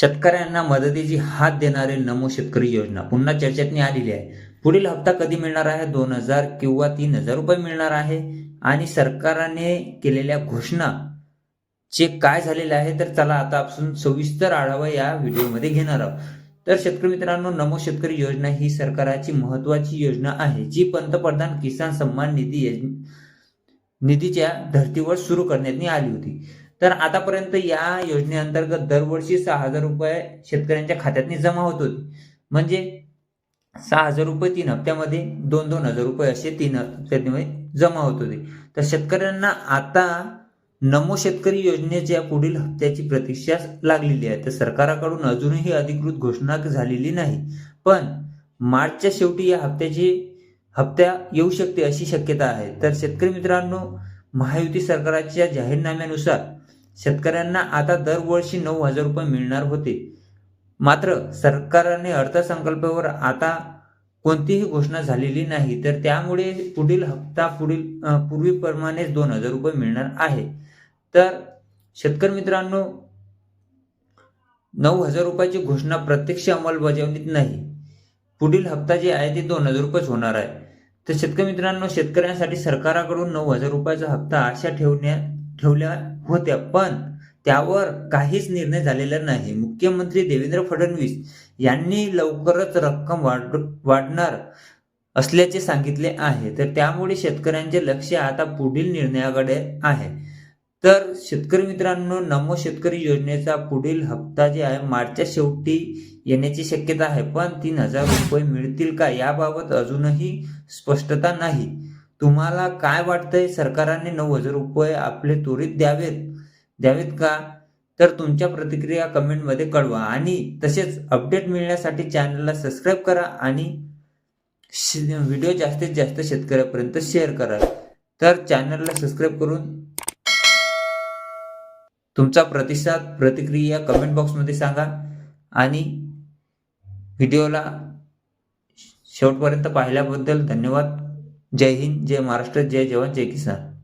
शेतकऱ्यांना मदतीची हात देणारे नमो शेतकरी योजना. पुन्हा चर्चेतनी आलेली आहे. पुढील हप्ता कधी मिळणार आहे? दोन हजार किंवा तीन हजार रुपये मिळणार आहे. आणि सरकारने केलेल्या घोषणा चे काय झालेले आहे? तर चला आता आपण सविस्तर आढावा या व्हिडिओमध्ये घेणार आहोत. तर शेतकरी मित्रांनो नमो शेतकरी योजना ही सरकारची महत्वाची योजना आहे जी पंतप्रधान किसान सन्मान निधी निधीच्या धर्तीवर सुरू करण्यात आली होती. तर आतापर्यंत या योजनेअंतर्गत दरवर्षी सहा हजार रुपये शेतकऱ्यांच्या खात्यातनी जमा होत होते. म्हणजे सहा हजार रुपये तीन हप्त्यामध्ये दोन दोन हजार रुपये असे तीन हप्त्यामध्ये जमा होत होते. तर शेतकऱ्यांना आता नमो शेतकरी योजनेच्या पुढील हप्त्याची प्रतीक्षा लागलेली आहे. तर सरकाराकडून अजूनही अधिकृत घोषणा झालेली नाही. पण मार्चच्या शेवटी या हप्त्याची हप्त्या येऊ शकते अशी शक्यता आहे. तर शेतकरी मित्रांनो महायुती सरकारच्या जाहीरनाम्यानुसार शेतकऱ्यांना आता दरवर्षी नऊ हजार रुपये मिळणार होते. मात्र सरकारने अर्थसंकल्पावर आता कोणतीही घोषणा झालेली नाही तर त्यामुळे पुढील हप्ता पुढील पूर्वीप्रमाणेच दोन हजार रुपये मिळणार आहे. तर शेतकरी मित्रांनो नऊ हजार रुपयाची घोषणा प्रत्यक्ष अंमलबजावणीत नाही. पुढील हप्ता जे आहे ते दोन हजार रुपयेच होणार आहे. तर शेतकरी मित्रांनो शेतकऱ्यांसाठी सरकाराकडून नऊ हजार रुपयाचा हप्ता आशा ठेवण्या ठेवल्या होत्या. पण त्यावर काहीच निर्णय झालेला नाही. मुख्यमंत्री देवेंद्र फडणवीस यांनी लवकरच रक्कम वाढ वाढणार असल्याचे सांगितले आहे. तर त्यामुळे शेतकऱ्यांचे लक्ष आता पुढील निर्णयाकडे आहे. तर शेतकरी मित्रांनो नमो शेतकरी योजनेचा पुढील हप्ता जे आहे मार्चच्या शेवटी येण्याची शक्यता आहे. पण तीन हजार रुपये मिळतील का याबाबत अजूनही स्पष्टता नाही. तुम्हाला काय वाटतंय? सरकारने नऊ हजार रुपये आपले त्वरित द्यावेत? द्यावेत का? तर तुमच्या प्रतिक्रिया कमेंटमध्ये कळवा. आणि तसेच अपडेट मिळण्यासाठी चॅनलला सबस्क्राईब करा आणि श- व्हिडिओ जास्तीत जास्त शेतकऱ्यापर्यंत शेअर करा. तर चॅनलला सबस्क्राईब करून तुमचा प्रतिसाद प्रतिक्रिया कमेंट बॉक्समध्ये सांगा आणि व्हिडिओला शेवटपर्यंत पाहिल्याबद्दल धन्यवाद. जय हिंद जय महाराष्ट्र जय जवान जय किसान.